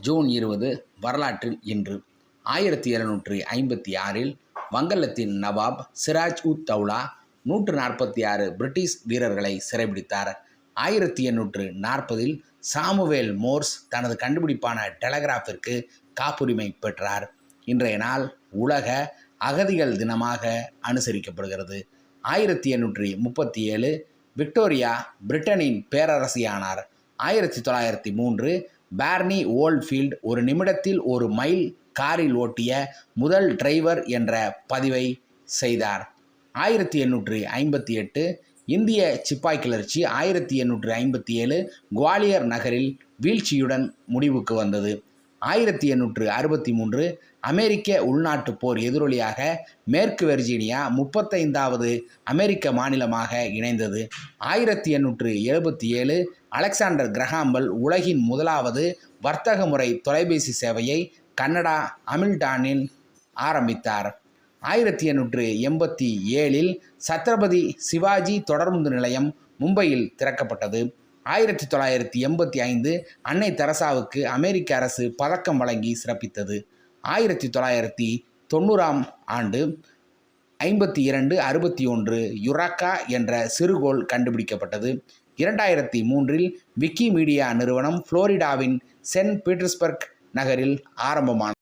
June இருபது வரலாற்றில் இன்று. ஆயிரத்தி இருநூற்றி ஐம்பத்தி ஆறில் வங்கலத்தின் நவாப் சிராஜ் உத் தௌலா நூற்று நாற்பத்தி ஆறு பிரிட்டிஷ் வீரர்களை சிறைபிடித்தார். ஆயிரத்தி எண்ணூற்று நாற்பதில் சாமுவேல் மோர்ஸ் தனது கண்டுபிடிப்பான டெலகிராஃபிற்கு காப்புரிமை பெற்றார். இன்றைய நாள் உலக அகதிகள் தினமாக அனுசரிக்கப்படுகிறது. ஆயிரத்தி எண்ணூற்றி முப்பத்தி ஏழு விக்டோரியா பிரிட்டனின் பேரரசியானார். ஆயிரத்தி தொள்ளாயிரத்தி மூன்று பார்னி ஓல்ட்ஃபீல்ட் ஒரு நிமிடத்தில் ஒரு மைல் காரில் ஓட்டிய முதல் டிரைவர் என்ற பதிவை செய்தார். ஆயிரத்தி எண்ணூற்றி ஐம்பத்தி எட்டு இந்திய சிப்பாய் கிளர்ச்சி ஆயிரத்தி எண்ணூற்றி ஐம்பத்தி ஏழு குவாலியர் நகரில் வீழ்ச்சியுடன் முடிவுக்கு வந்தது. ஆயிரத்தி எண்ணூற்று அறுபத்தி மூன்று அமெரிக்க உள்நாட்டுப் போர் எதிரொலியாக மேற்கு வெர்ஜீனியா முப்பத்தைந்தாவது அமெரிக்க மாநிலமாக இணைந்தது. ஆயிரத்தி எண்ணூற்று எழுபத்தி ஏழு அலெக்சாண்டர் கிரஹாம்பல் உலகின் முதலாவது வர்த்தக முறை தொலைபேசி சேவையை கனடா அமில்டானில் ஆரம்பித்தார். ஆயிரத்தி எண்ணூற்று எண்பத்தி ஏழில் சத்ரபதி சிவாஜி தொடர்ந்து நிலையம் மும்பையில் திறக்கப்பட்டது. ஆயிரத்தி தொள்ளாயிரத்தி எண்பத்தி ஐந்து அன்னை தெரசாவுக்கு அமெரிக்க அரசு பதக்கம் வழங்கி சிறப்பித்தது. ஆயிரத்தி தொள்ளாயிரத்தி தொண்ணூறாம் ஆண்டு ஐம்பத்தி இரண்டு அறுபத்தி ஒன்று யுராக்கா என்ற சிறுகோள் கண்டுபிடிக்கப்பட்டது. இரண்டாயிரத்தி மூன்றில் விக்கிமீடியா நிறுவனம் புளோரிடாவின் சென்ட் பீட்டர்ஸ்பர்க் நகரில் ஆரம்பமான